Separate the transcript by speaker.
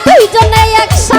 Speaker 1: দুইজনে একসাথে